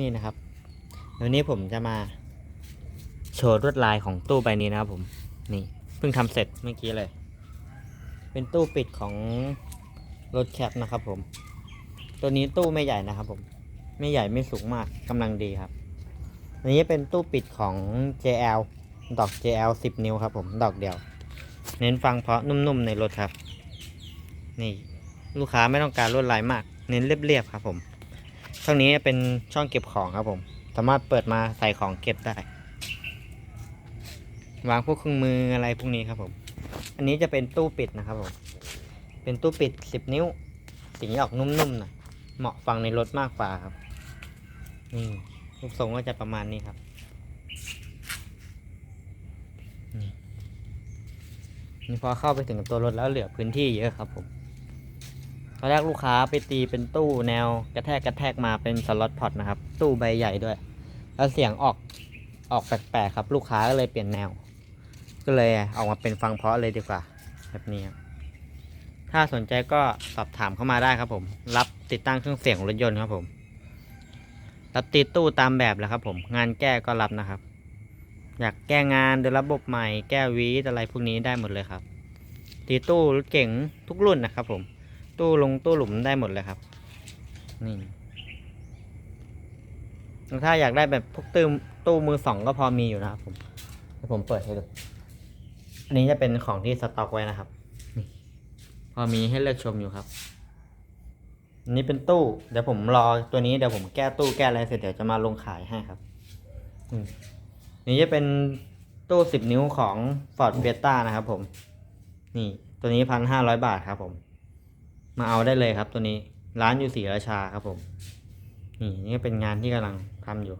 นี่นะครับเดี๋ยวนี้ผมจะมาโชว์ลวดลายของตู้ใบนี้นะครับผมนี่เพิ่งทำเสร็จเมื่อกี้เลย เป็นตู้ปิดของรถแคปนะครับผม ตัวนี้ตู้ไม่ใหญ่นะครับผม ไม่ใหญ่ไม่สูงมากกำลังดีครับอันนี้เป็นตู้ปิดของ JL ดอก JL 10 นิ้วครับผมดอกเดียว เน้นฟังเพราะนุ่มๆในรถครับ นี่ลูกค้าไม่ต้องการลวดลายมาก เน้นเรียบๆครับผม ช่องนี้เป็นช่องเก็บของครับผม สามารถเปิดมาใส่ของเก็บได้ วางพวกเครื่องมืออะไรพวกนี้ครับผม อันนี้จะเป็นตู้ปิดนะครับผม เป็นตู้ปิด10นิ้ว สีออกนุ่มๆหน่อย เหมาะฟังในรถมากกว่าครับ นี่รูปทรงก็จะประมาณนี้ครับนี่พอเข้าไปถึงตัวรถแล้วเหลือพื้นที่เยอะครับผม อนแรกลูกค้าไปตีเป็นตู้แนวกระแทกกระแทกมาเป็นสล็อตพอตนะครับ ตู้ใบใหญ่ด้วย แล้วเสียงออกออกแปลกๆครับ ลูกค้าก็เลยเปลี่ยนแนว ก็เลยออกมาเป็นฟังเพาะเลยดีกว่า แบบนี้ถ้าสนใจก็สอบถามเข้ามาได้ครับผม รับติดตั้งเครื่องเสียงรถยนต์ครับผม รับตีตู้ตามแบบแหละครับผม งานแก้ก็รับนะครับ อยากแก้งานโดยระบบใหม่ แก้วีดอะไรพวกนี้ได้หมดเลยครับ ตีตู้รถเก่งทุกรุ่นนะครับผม ตู้ลงตู้หลุมได้หมดเลยครับ นี่ถ้าอยากได้แบบพวกตู้ตู้มือสองก็พอมีอยู่นะครับผมผมเปิดให้ดู อันนี้จะเป็นของที่สต็อกไว้นะครับนี่พอมีให้เลือกชมอยู่ครับอันนี้เป็นตู้ เดี๋ยวผมรอตัวนี้เดี๋ยวผมแก้ตู้แก้อะไรเสร็จเดี๋ยวจะมาลงขายให้ครับนี่จะเป็นตู้สิบนิ้วของ Ford Fiesta นะครับผม นี่ตัวนี้พันห้าร้อยบาทครับผม มาเอาได้เลยครับตัวนี้ร้านอยู่ศรีราชาครับผม นี่นี่เป็นงานที่กำลังทำอยู่